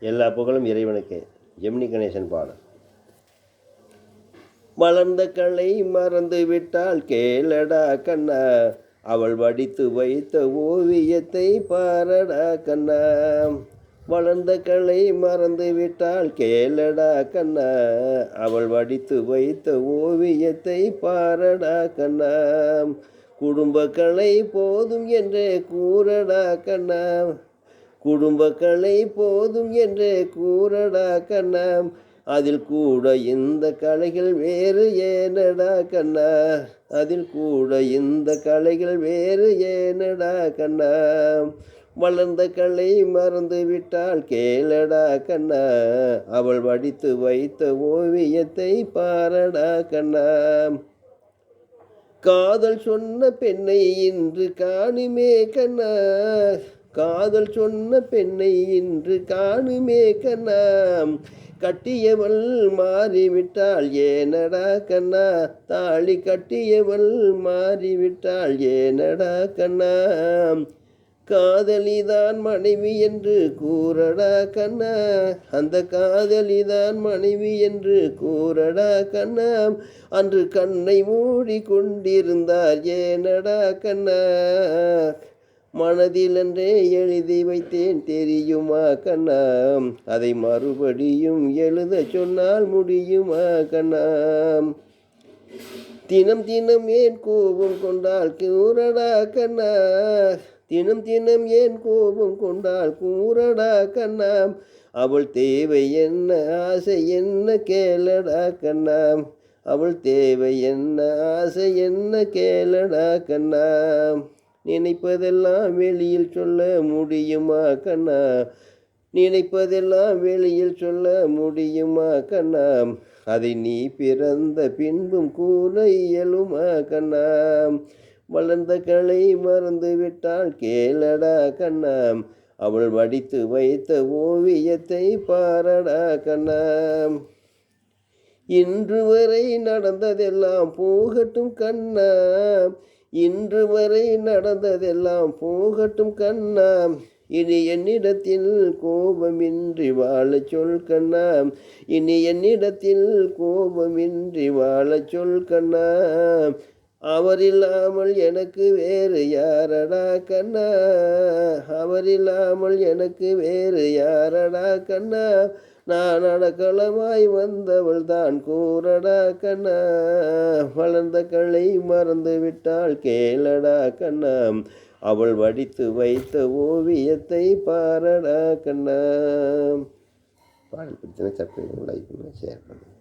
எல்லா புகழும் இறைவனுக்கு. ஜெமினி கணேசன் பாடல். மலர்ந்த கலை மறந்து விட்டால் கேளடா கண்ணா. அவள் வடித்து வைத்த ஓவியத்தை பாரடா கண்ணா. வளர்ந்த கலை மறந்து விட்டால் கேளடா கண்ணா. அவள் வடித்து வைத்த ஓவியத்தை பாரடா கண்ணா. குடும்ப கலை போதும் என்றே கூறடா கண்ணா. குடும்ப கலை போதும் என்று கூறடா கண்ணா அதில் கூட இந்த கலைகள் வேறு ஏனடா கண்ணா அதில் கூட இந்த கலைகள் வேறு ஏனடா கண்ணா வளர்ந்த கலை மறந்து விட்டால் கேளடா கண்ணா அவள் வடித்து வைத்த ஓவியத்தை பாரடா கண்ணா காதல் சொன்ன பெண்ணை இன்று காணுமே கண்ணா காதல் சொன்ன பெண்ணை இன்று காணுமே கண்ணா. கட்டியவள் மாறிவிட்டாள் ஏனடா கண்ணா? தாலி கட்டியவள் மாறிவிட்டாள் ஏனடா கண்ணா? காதலிதான் மனைவி என்று கூறடா கண்ணா. அந்த காதலிதான் மனைவி என்று கூறடா கண்ணா. அன்று கண்ணை மூடி கொண்டிருந்தார் ஏனடா கண்ணா? மனதிலன்றே எழுதி வைத்தேன் தெரியுமா கண்ணா? அதை மறுபடியும் எழுத சொன்னால் முடியுமா கண்ணா? தினம் தினம் ஏன் கோபம் கொண்டால் கூறடா கண்ணா? தினம் தினம் ஏன் கோபம் கொண்டால் கூறடா கண்ணா? அவள் தேவை என்ன ஆசை என்ன கேளடா கண்ணா? அவள் தேவை என்ன ஆசை என்ன கேளடா கண்ணா? நினைப்பதெல்லாம் வெளியில் சொல்ல முடியுமா கண்ணா? நினைப்பதெல்லாம் வெளியில் சொல்ல முடியுமா கண்ணா? அதை நீ பிறந்த பின்பும் கூற இயலுமா கண்ணா? வளர்ந்த கலை மறந்து விட்டால் கேளடா கண்ணா? அவள் வடித்து வைத்த ஓவியத்தை பாரடா கண்ணா? இன்று வரை நடந்ததெல்லாம் போகட்டும் கண்ணா. இன்று வரை நடந்ததெல்லாம் போகட்டும் கண்ணா. இனி என்னிடத்தில் கோபமின்றி வாழ சொல் கண்ணா. இனி என்னிடத்தில் கோபமின்றி வாழ சொல் கண்ணா. அவர் இல்லாமல் எனக்கு வேறு யாரடா கண்ணா? அவர் இல்லாமல் எனக்கு வேறு யாரடா கண்ணா? நான் அடக்கலமாய் வந்தவள் தான் கூறடா கண்ணா? வளர்ந்த களை மறந்து விட்டாள் கேளடா கண்ணா? அவள் வடித்து வைத்த ஓவியத்தை பாரடா கண்ணா. பாடல் பிரச்சனை சப்ஸ்கிரைப் லைக் ஷேர் பண்ணுங்கள்